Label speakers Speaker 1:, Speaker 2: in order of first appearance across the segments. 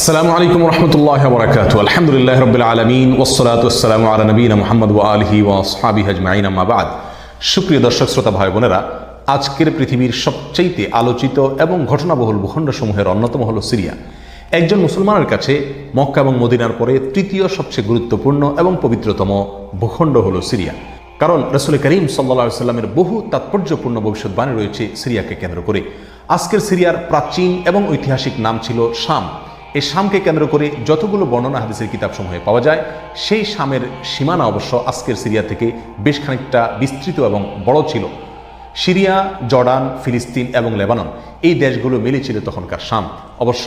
Speaker 1: আসসালামু আলাইকুম রহমতুল্লাহ বরাকাতু আলহামদুলিল্লাহ রবিল আলমিন ওসলাত আসসালামু আলা নবীন মোহাম্মদ ওয়া আলহি ওয়া সাহাবি হাজমাইন আম্মাবাদ সুপ্রিয় দর্শক, শ্রোতা ভাই, বোনেরা, আজকের পৃথিবীর সবচাইতে আলোচিত এবং ঘটনাবহুল ভূখণ্ডসমূহের অন্যতম হল সিরিয়া। একজন মুসলমানের কাছে মক্কা এবং মদিনার পরে তৃতীয় সবচেয়ে গুরুত্বপূর্ণ এবং পবিত্রতম ভূখণ্ড হল সিরিয়া। কারণ রসুল করিম সাল্লা সাল্লামের বহু তাৎপর্যপূর্ণ ভবিষ্যৎবাণী রয়েছে সিরিয়াকে কেন্দ্র করে। আজকের সিরিয়ার প্রাচীন এবং ঐতিহাসিক নাম ছিল শাম। এই শামকে কেন্দ্র করে যতগুলো বর্ণনা হাদিসের কিতাবসমূহে পাওয়া যায়, সেই শামের সীমানা অবশ্য আজকের সিরিয়া থেকে বেশ খানিকটা বিস্তৃত এবং বড় ছিল। সিরিয়া, জর্ডান, ফিলিস্তিন এবং লেবানন এই দেশগুলো মিলে ছিল তখনকার শাম। অবশ্য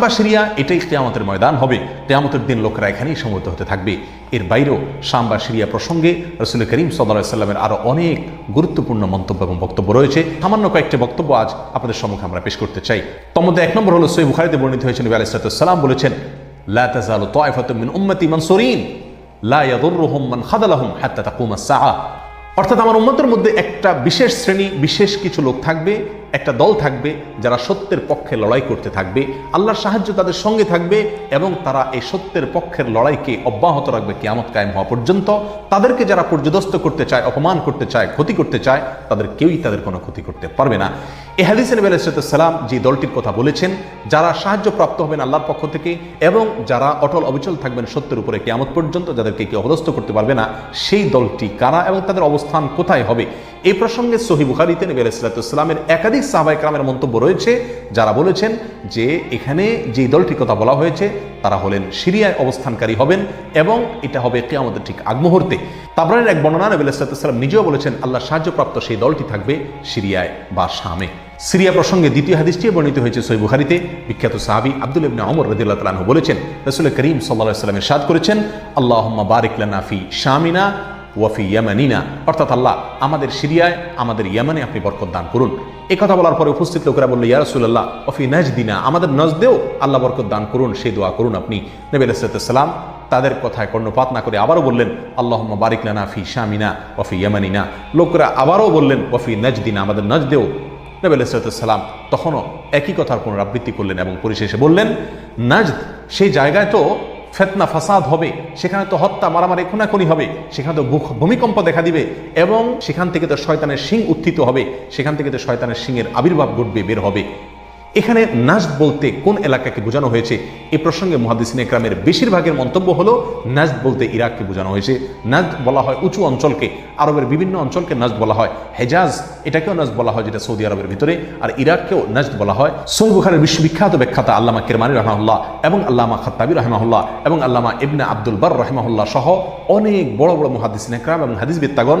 Speaker 1: বা সিরিয়া, এটাই কেয়ামতের ময়দান হবে। কেয়ামতের দিন লোকেরা এখানেই সমবেত হতে থাকবে। এর বাইরেও শাম বা সিরিয়া প্রসঙ্গে রসুল করিম সাল্লামের আরও অনেক গুরুত্বপূর্ণ মন্তব্য এবং বক্তব্য রয়েছে। সামান্য কয়েকটি বক্তব্য আজ আপনাদের সম্মুখে আমরা পেশ করতে চাই। তোর মধ্যে এক নম্বর হলো সই বুখারিতে বর্ণিত হয়েছে, নবী আলাইসালাম বলেছেন, লা তাজালু মিন উম্মতি মানসুরিন, লা ইয়াদুররুহুম মান খাদালাহুম হাত্তা তাকুম আস-সাআ অর্থাৎ আমার উম্মতের মধ্যে একটা বিশেষ শ্রেণি, বিশেষ কিছু লোক থাকবে একটা দল থাকবে যারা সত্যের পক্ষে লড়াই করতে থাকবে, আল্লাহর সাহায্য তাদের সঙ্গে থাকবে এবং তারা এই সত্যের পক্ষের লড়াইকে অব্যাহত রাখবে কেয়ামত কায়েম হওয়া পর্যন্ত। তাদেরকে যারা পর্যদস্ত করতে চায়, অপমান করতে চায়, ক্ষতি করতে চায়, তাদের কেউই তাদের কোনো ক্ষতি করতে পারবে না। এ হাদিস নবী আলাইসালাম যে দলটির কথা বলেছেন, যারা সাহায্য প্রাপ্ত হবেন আল্লাহর পক্ষ থেকে এবং যারা অটল অবিচল থাকবেন সত্যের উপরে কেয়ামত পর্যন্ত যাদেরকে কেউ অবদস্ত করতে পারবে না, সেই দলটি কারা এবং তাদের অবস্থান কোথায় হবে? এই প্রসঙ্গে সহি বুখারিতে নবী আলাইসালামের একাধিক সাহবাইকরামের মন্তব্য রয়েছে, যারা বলেছেন যে এখানে যে দলটির কথা বলা হয়েছে, তারা হলেন সিরিয়ায় অবস্থানকারী হবেন এবং এটা হবে কেয়ামতের ঠিক আগ মুহূর্তে তাবরানের এক বর্ণনা নবী আলাইসালাম নিজেও বলেছেন, আল্লাহ সাহায্যপ্রাপ্ত সেই দলটি থাকবে সিরিয়ায় বা শামে। সিরিয়া প্রসঙ্গে দ্বিতীয় হাদিসটি বর্ণিত হয়েছে সই বুখারিতে। বিখ্যাত সাহাবি আব্দুল ইবনে অমর রদিল্লাহ তালাহ বলেছেন, রসুল করিম সাল্লাহ সাল্লামের সাদ করেছেন আল্লাহ বারিক লানাফি শামিনা ওয়াফি ইয়ামানিনা। অর্থাৎ আল্লাহ, আমাদের সিরিয়ায়, আমাদের ইয়ামানে আপনি বরকত দান করুন। এ কথা বলার পরে উপস্থিত লোকেরা বলল, ইয়া রসুল্লাহ ওফি নাজদিনা, আমাদের নজদেও আল্লাহ বরকত দান করুন, সেই দোয়া করুন আপনি। নবী আলাইসালাম তাদের কথায় কর্ণপাত না করে আবারও বললেন আল্লাহ বারিক লানা ফি শামিনা ওফি ইয়ামানিনা। লোকরা আবারও বললেন ওফি নাজদিনা, আমাদের নজদেও নবী আলাইসালাম তখনও একই কথার পুনরাবৃত্তি করলেন এবং পরিশেষে বললেন, নাজদ, সেই জায়গায় তো ফেতনা, ফাসাদ হবে, সেখানে তো হত্যা, মারামারি, খুনাখুনি হবে, সেখানে তো ভূমিকম্প দেখা দিবে এবং সেখান থেকে তো শয়তানের শিং উত্থিত হবে, সেখান থেকে তো শয়তানের শিংয়ের আবির্ভাব ঘটবে, বের হবে। এখানে নাজদ বলতে কোন এলাকাকে বোঝানো হয়েছে? এ প্রসঙ্গে মহাদিসিন একরামের বেশিরভাগের মন্তব্য হলো নাজদ বলতে ইরাককে বোঝানো হয়েছে। নাজদ বলা হয় উঁচু অঞ্চলকে, আরবের বিভিন্ন অঞ্চলকে নাজদ বলা হয়। হেজাজ, এটাকেও নাজদ বলা হয় যেটা সৌদি আরবের ভিতরে, আর ইরাককেও নাজদ বলা হয়। সৌদ বুখারের বিশ্ববিখ্যাত ব্যাখ্যাতা আল্লামা কেরমানি রহমাহুল্লাহ এবং আল্লামা খাত্তাবি রহমাহুল্লাহ এবং আল্লামা ইবনে আব্দুল বার রহমাহুল্লাহ সহ অনেক বড় বড় মহাদিসিন একরাম এবং হাদিস বিত্তাগণ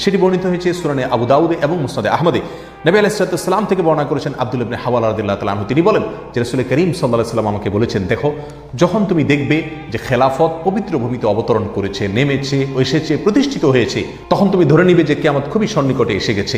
Speaker 1: সেটি বর্ণিত হয়েছে সুরানে আবু দাউদে এবং মুসনাদে আহমদে। নবী আলাইসালাম থেকে বর্ণনা করেছেন আব্দুল ইবনে হাওয়াল আদুল্লাহ তালাহু তিনি বলেন, যে রসুল করিম সাল্লাহ সাল্লাম আমাকে বলেছেন, দেখো, যখন তুমি দেখবে যে খেলাফত পবিত্র ভূমিতে অবতরণ করেছে, নেমেছে, এসেছে, প্রতিষ্ঠিত হয়েছে, তখন তুমি ধরে নিবে যে কেয়ামত খুবই সন্নিকটে এসে গেছে।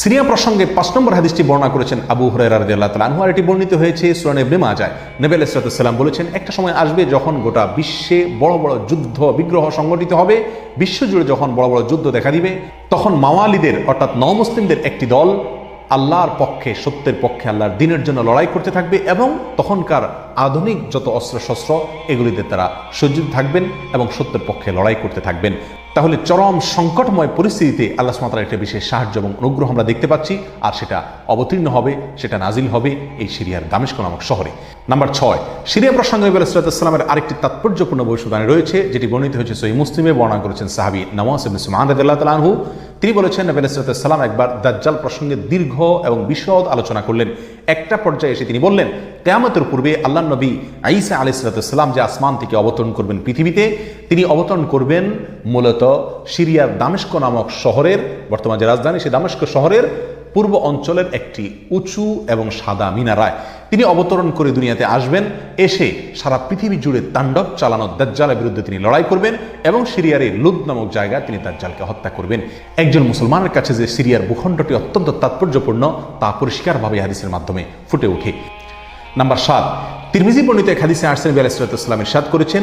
Speaker 1: সিরিয়া প্রসঙ্গে পাঁচ নম্বর হাদিসটি বর্ণনা করেছেন আবু হরাইরা রাদিয়াল্লাহু তাআলা আনহু, আর এটি বর্ণিত হয়েছে সূরা ইবনে মাজাহ। নবী আলাইহিস সালাম বলেছেন, একটা সময় আসবে যখন গোটা বিশ্বে বড় বড় যুদ্ধ, বিগ্রহ সংগঠিত হবে। বিশ্বজুড়ে যখন বড় বড় যুদ্ধ দেখা দিবে, তখন মাওয়ালিদের, অর্থাৎ নমুসলিমদের একটি দল আল্লাহর পক্ষে, সত্যের পক্ষে, আল্লাহর দিনের জন্য লড়াই করতে থাকবে এবং তখনকার আধুনিক যত অস্ত্রশস্ত্র, এগুলিতে তারা সজ্জিত থাকবেন এবং সত্যের পক্ষে লড়াই করতে থাকবেন। তাহলে চরম সংকটময় পরিস্থিতিতে আল্লাহ সুমাতার একটা বিশেষ সাহায্য এবং অনুগ্রহ আমরা দেখতে পাচ্ছি, আর সেটা অবতীর্ণ হবে, সেটা নাজিল হবে এই সিরিয়ার দামেস্ক নামক শহরে। নাম্বার ছয়, সিরিয়া প্রসঙ্গে ইসলামের আরেকটি তাৎপর্যপূর্ণ ভবিষ্যৎবাণী রয়েছে, যেটি বর্ণিত হয়েছে সহি মুসলিমে, বর্ণনা করেছেন সাহাবি নওয়াজ ইবনে সুমান রাদিয়াল্লাহু তিনি বলেছেন, নবী সালাম একবার দাজ্জাল প্রসঙ্গে দীর্ঘ এবং বিশদ আলোচনা করলেন। একটা পর্যায়ে এসে তিনি বললেন, কেয়ামতের পূর্বে আল্লাহ নবী আইসা আলাইসালাম যে আসমান থেকে অবতরণ করবেন পৃথিবীতে, তিনি অবতরণ করবেন মূলত সিরিয়ার দামেস্ক নামক শহরের, বর্তমান যে রাজধানী সেই দামেস্ক শহরের পূর্ব অঞ্চলের একটি উঁচু এবং সাদা মিনারায়। তিনি অবতরণ করে দুনিয়াতে আসবেন, এসে সারা পৃথিবী জুড়ে তাণ্ডব চালানো দাজ্জালের বিরুদ্ধে তিনি লড়াই করবেন এবং সিরিয়ার লুদ নামক জায়গা তিনি দাজ্জালকে হত্যা করবেন। একজন মুসলমানের কাছে যে সিরিয়ার ভূখণ্ডটি অত্যন্ত তাৎপর্যপূর্ণ, তা পরিষ্কারভাবে হাদিসের মাধ্যমে ফুটে ওঠে। নাম্বার সাত, তিরমিজি বর্ণিত এক হাদিসে আর্সেন বি আলাইসালামের সাদ করেছেন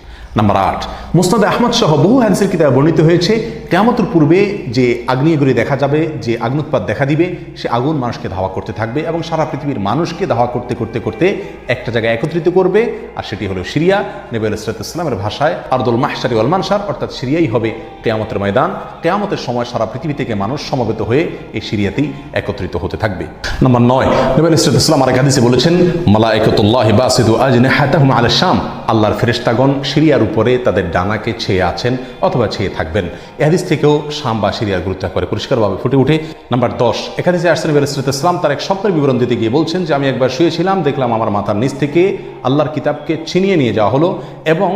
Speaker 1: নাম্বার আট মুস্তাদ আহমদ সহ বহু হাদিসের কিতাবে বর্ণিত হয়েছে কেমতর পূর্বে যে আগ্নেয়গুলি দেখা যাবে, যে আগ্নুৎপাত দেখা দিবে, সে আগুন মানুষকে ধাওয়া করতে থাকবে এবং সারা পৃথিবীর মানুষকে ধাওয়া করতে করতে করতে একটা জায়গায় একত্রিত করবে, আর সেটি হলো সিরিয়া। নেবে ইসলামের ভাষায় আরদুল মাহসারি অলমানসার অর্থাৎ সিরিয়াই হবে কেয়ামতের ময়দান, কেয়ামতের সময় সারা পৃথিবী থেকে মানুষ সমবেত হয়ে এই সিরিয়াতেই একত্রিত হতে থাকবে। নাম্বার নয়, নবী ইসলাম আরেক হাদিসে বলেছেন মালা একতুল্লাহ বাসিদু আজনে হাতাহুম আল শাম, আল্লাহর ফেরেস্তাগণ সিরিয়ার উপরে তাদের ডানাকে ছেয়ে আছেন অথবা ছেয়ে থাকবেন। এহাদিস থেকেও শাম বা সিরিয়ার গুরুত্ব করে পরিষ্কারভাবে ফুটে উঠে। নাম্বার দশ একাদিসে আসছেন ইসলাম তার এক স্বপ্নের বিবরণ দিতে গিয়ে বলছেন যে, আমি একবার শুয়েছিলাম, দেখলাম আমার মাথার নিচ থেকে আল্লাহর কিতাবকে ছিনিয়ে নিয়ে যাওয়া হলো এবং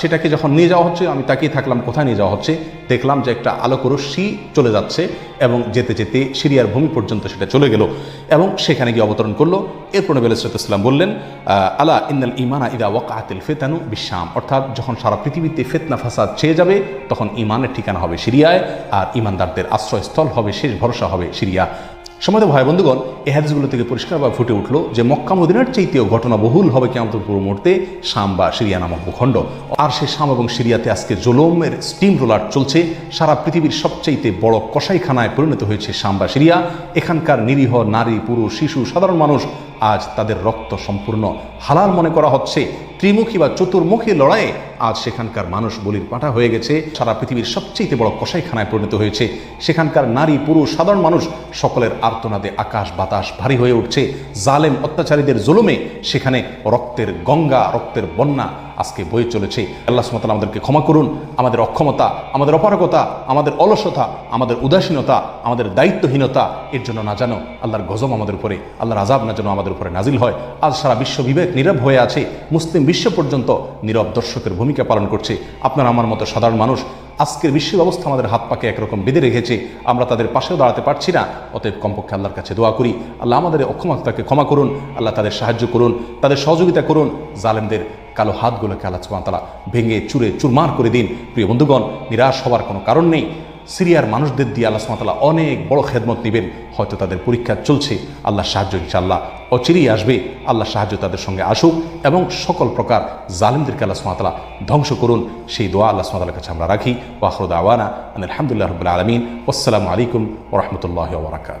Speaker 1: সেটাকে যখন নিয়ে যাওয়া হচ্ছে, আমি তাকিয়ে থাকলাম কোথায় নিয়ে যাওয়া হচ্ছে? দেখলাম যে একটা আলোক রশ্মি চলে যাচ্ছে এবং যেতে যেতে সিরিয়ার ভূমি পর্যন্ত সেটা চলে গেল এবং সেখানে গিয়ে অবতরণ করল। এরপর নবী আলাইসালাম বললেন আলা ইন্নাল ইমানা ইদা ওয়াকাতিল ফেতানু বিশ্বাম অর্থাৎ যখন সারা পৃথিবীতে ফেতনা, ফাসাদ ছেয়ে যাবে, তখন ইমানের ঠিকানা হবে সিরিয়ায় আর ইমানদারদের আশ্রয়স্থল হবে, শেষ ভরসা হবে সিরিয়া। সময় ভাই বন্ধুগণ, এই হাদিসগুলো থেকে পরিষ্কারভাবে ফুটে উঠল যে মক্কা মদিনার চাইতেও ঘটনা বহুল হবে কেমন পুরো মুহূর্তে শাম বা সিরিয়া নামক ভূখণ্ড। আর সেই শাম এবং সিরিয়াতে আজকে জোলমের স্টিম রোলার চলছে। সারা পৃথিবীর সবচাইতে বড় কসাইখানায় পরিণত হয়েছে শাম বা সিরিয়া। এখানকার নিরীহ নারী, পুরুষ, শিশু, সাধারণ মানুষ আজ তাদের রক্ত সম্পূর্ণ হালাল মনে করা হচ্ছে। ত্রিমুখী বা চতুর্মুখী লড়াইয়ে আজ সেখানকার মানুষ বলির পাঠা হয়ে গেছে। সারা পৃথিবীর সবচেয়ে বড় কষাইখানায় পরিণত হয়েছে। সেখানকার নারী, পুরুষ, সাধারণ মানুষ সকলের আর্তনাদে আকাশ বাতাস ভারী হয়ে উঠছে। জালেম অত্যাচারীদের জুলুমে সেখানে রক্তের গঙ্গা, রক্তের বন্যা আজকে বয়ে চলেছে। আল্লাহ সুমতাল আমাদেরকে ক্ষমা করুন। আমাদের অক্ষমতা, আমাদের অপারগতা, আমাদের অলসতা, আমাদের উদাসীনতা, আমাদের দায়িত্বহীনতা, এর জন্য না জানো আল্লাহর গজম আমাদের উপরে, আল্লাহর আজাব না যেন আমাদের উপরে নাজিল হয়। আজ সারা বিশ্ব বিবেক নীরব হয়ে আছে। মুসলিম বিশ্ব পর্যন্ত নীরব দর্শকের ভূমিকা পালন করছে। আপনার আমার মতো সাধারণ মানুষ, আজকের বিশ্ব ব্যবস্থা আমাদের হাত পাকে একরকম বেঁধে রেখেছে। আমরা তাদের পাশেও দাঁড়াতে পারছি না। অতএব কমপক্ষে আল্লাহর কাছে দোয়া করি। আল্লাহ আমাদের অক্ষমতাকে ক্ষমা করুন। আল্লাহ তাদের সাহায্য করুন, তাদের সহযোগিতা করুন। জালেমদের কালো হাতগুলোকে আল্লাহ তালা ভেঙে চুরে চুরমার করে দিন। প্রিয় বন্ধুগণ, নিরাশ হওয়ার কোনো কারণ নেই। সিরিয়ার মানুষদের দিয়ে আল্লাহ সুমাতালা অনেক বড় খেদমত নেবেন। হয়তো তাদের পরীক্ষা চলছে। আল্লাহ সাহায্য ইনশাল্লাহ অচিরেই আসবে। আল্লাহ সাহায্য তাদের সঙ্গে আসুক এবং সকল প্রকার জালিমদেরকে আল্লাহ সুমাতালা ধ্বংস করুন। সেই দোয়া আল্লাহ সুমাতালার কাছে আমরা রাখি। ওয়াহরুদ আওয়ানা আলহামদুলিল্লাহ রবিল আলমিন। আসসালামু আলাইকুম ওরহমতুল্লাহ ওবরাকাতু